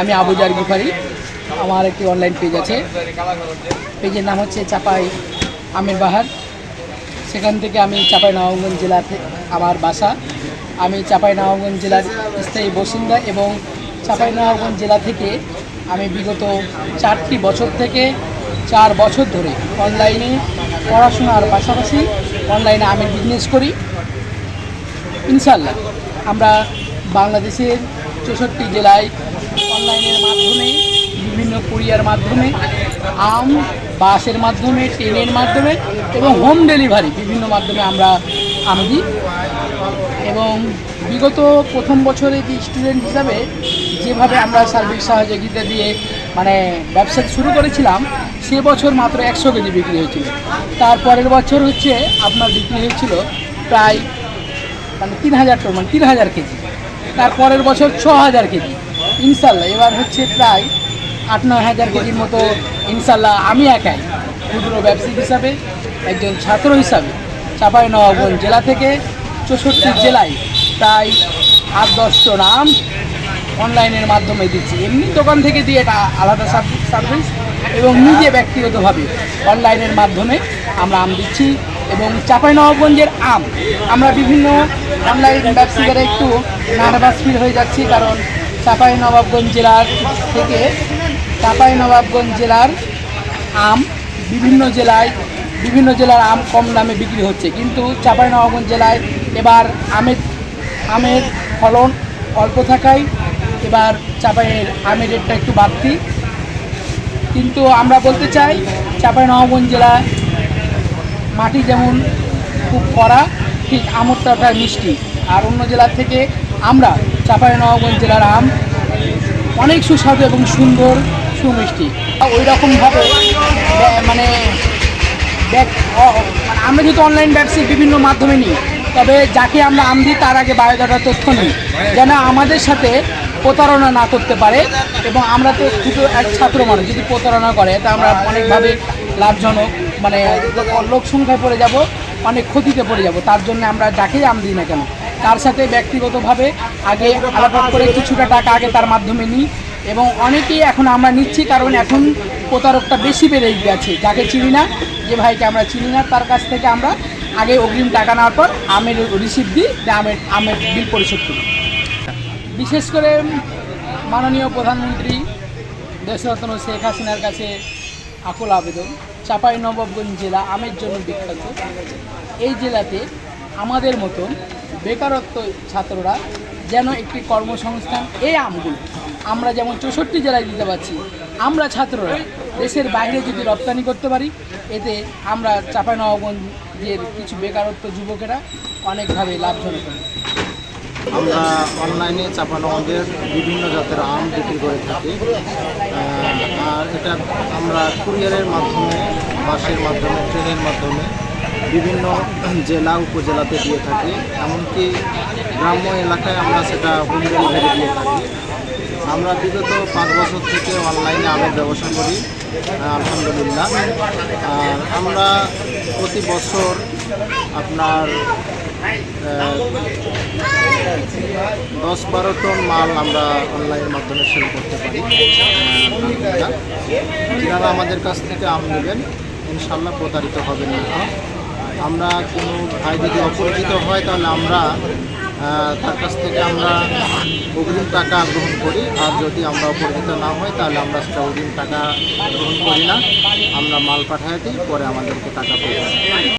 আমি আবুজার গুফারি। আমার একটি অনলাইন পেজ আছে। পেজের নাম হচ্ছে চাপাই আমের বাহার। সেখান থেকে আমি চাপাই নবাবগঞ্জ জেলাতে আমার বাসা। আমি চাপাই নবাবগঞ্জ জেলার স্থায়ী বাসিন্দা এবং চাপাই নবাবগঞ্জ জেলা থেকে আমি বিগত চারটি বছর থেকে চার বছর ধরে অনলাইনে পড়াশোনার পাশাপাশি অনলাইনে আমি বিজনেস করি। ইনশাল্লাহ আমরা বাংলাদেশের চৌষট্টি জেলায় অনলাইনের মাধ্যমে, বিভিন্ন কুরিয়ার মাধ্যমে, আম বাসের মাধ্যমে ট্রেনের মাধ্যমে এবং হোম ডেলিভারি বিভিন্ন মাধ্যমে আমরা আম দিই। এবং বিগত প্রথম বছরে যে স্টুডেন্ট হিসাবে যেভাবে আমরা সার্বিক সহযোগিতা দিয়ে মানে ব্যবসা শুরু করেছিলাম, সে বছর মাত্র একশো কেজি বিক্রি হয়েছিল। তারপরের বছর হচ্ছে আপনার বিক্রি হয়েছিল প্রায় মানে তিন হাজার টন মানে তিন হাজার কেজি। তারপরের বছর ছ হাজার কেজি। ইনশাল্লাহ, এবার হচ্ছে প্রায় আট, নয় হাজার কেজির মতো ইনশাল্লাহ আমি একাই ক্ষুদ্র ব্যবসায়িক হিসাবে, একজন ছাত্র হিসাবে চাপাই নবাবগঞ্জ জেলা থেকে চৌষট্টি জেলায় প্রায় আট, দশ টন আম অনলাইনের মাধ্যমে দিচ্ছি। এমনি দোকান থেকে দিয়ে এটা আলাদা সার্ভিস এবং নিজে ব্যক্তিগতভাবে অনলাইনের মাধ্যমে আমরা আম দিচ্ছি এবং চাঁপাইনবাবগঞ্জের আম, আমরা বিভিন্ন অনলাইন ব্যবসায়ীরা একটু নার্ভাস ফিল হয়ে যাচ্ছি কারণ চাঁপাইনবাবগঞ্জ জেলার থেকে চাপাই নবাবগঞ্জ জেলার আম বিভিন্ন জেলায়, বিভিন্ন জেলার আম কম দামে বিক্রি হচ্ছে। কিন্তু চাঁপাইনবাবগঞ্জ জেলায় এবার আমের আমের ফলন অল্প থাকায় এবার চাপাইয়ের আমের রেটটা একটু বাড়তি। কিন্তু আমরা বলতে চাই, চাপাই নবাবগঞ্জ জেলা মাটি যেমন খুব কড়া, ঠিক আমরটাটা মিষ্টি। আর অন্য জেলার থেকে আমরা চাঁপাইনবাবগঞ্জ জেলার আম অনেক সুস্বাদু এবং সুন্দর, সুমিষ্টি। ওই রকমভাবে মানে মানে আমরা যেহেতু অনলাইন ব্যবসায়ী বিভিন্ন মাধ্যমে নিই, তবে যাকে আমরা আম দিই তার আগে বায়োডাটার তথ্য নিই, যেন আমাদের সাথে প্রতারণা না করতে পারে এবং আমরা তো শুধু এক ছাত্র মানুষ, যদি প্রতারণা করে, তা আমরা অনেকভাবে লাভজনক মানে লোক সংখ্যায় পড়ে যাব, অনেক ক্ষতিতে পড়ে যাব, তার জন্য আমরা যাকেই আম দিই না কেন তার সাথে ব্যক্তিগতভাবে আগে আলাপ করে কিছুটা টাকা আগে তার মাধ্যমে নিই। এবং অনেকেই এখন আমরা নিচ্ছি, কারণ এখন প্রতারকটা বেশি বেড়ে গেছে, যাকে চিনি না, যে ভাইকে আমরা চিনি না, তার কাছ থেকে আমরা আগে অগ্রিম টাকা নেওয়ার পর আমের রিসিভ দিই যে আমের আমের বিল পরিশোধ করি। বিশেষ করে মাননীয় প্রধানমন্ত্রী দেশরত্ন শেখ হাসিনার কাছে আকুল আবেদন চাপাই নবাবগঞ্জ জেলা আমের জন্য বিখ্যাত। এই জেলাতে আমাদের মতো বেকারত্ব ছাত্ররা যেন একটি কর্মসংস্থান এই আমগুলো। আমরা যেমন চৌষট্টি জেলায় দিতে পারছি, আমরা ছাত্ররা দেশের বাইরে যদি রপ্তানি করতে পারি, এতে আমরা চাঁপাইনবাবগঞ্জের কিছু বেকারত্ব যুবকেরা অনেকভাবে লাভজনক আমরা অনলাইনে চাপানগঞ্জের বিভিন্ন জাতের আম বিক্রি করে থাকি। আর এটা আমরা কুরিয়ারের মাধ্যমে, বাসের মাধ্যমে, ট্রেনের মাধ্যমে বিভিন্ন জেলা উপজেলাতে দিয়ে থাকি, এমনকি গ্রাম্য এলাকায় আমরা সেটা হোম ডেলিভারি দিয়ে থাকি। আমরা বিগত পাঁচ বছর থেকে অনলাইনে আমের ব্যবসা করি আলহামদুলিল্লাহ। আর আমরা প্রতি বছর আপনার দশ বারো টন মাল আমরা অনলাইনের মাধ্যমে সেল করতে পারি। যারা আমাদের কাছ থেকে আম নেবেন। ইনশাল্লাহ প্রতারিত হবে না। আমরা কোনো ভাই যদি অপরিচিত হয়, তাহলে আমরা তার কাছ থেকে আমরা অগ্রিম টাকা গ্রহণ করি। আর যদি আমরা অপরিচিত না হয়, তাহলে আমরা সেটা অগ্রিম টাকা গ্রহণ করি না। আমরা মাল পাঠাই দিই, পরে আমাদেরকে টাকা পেয়ে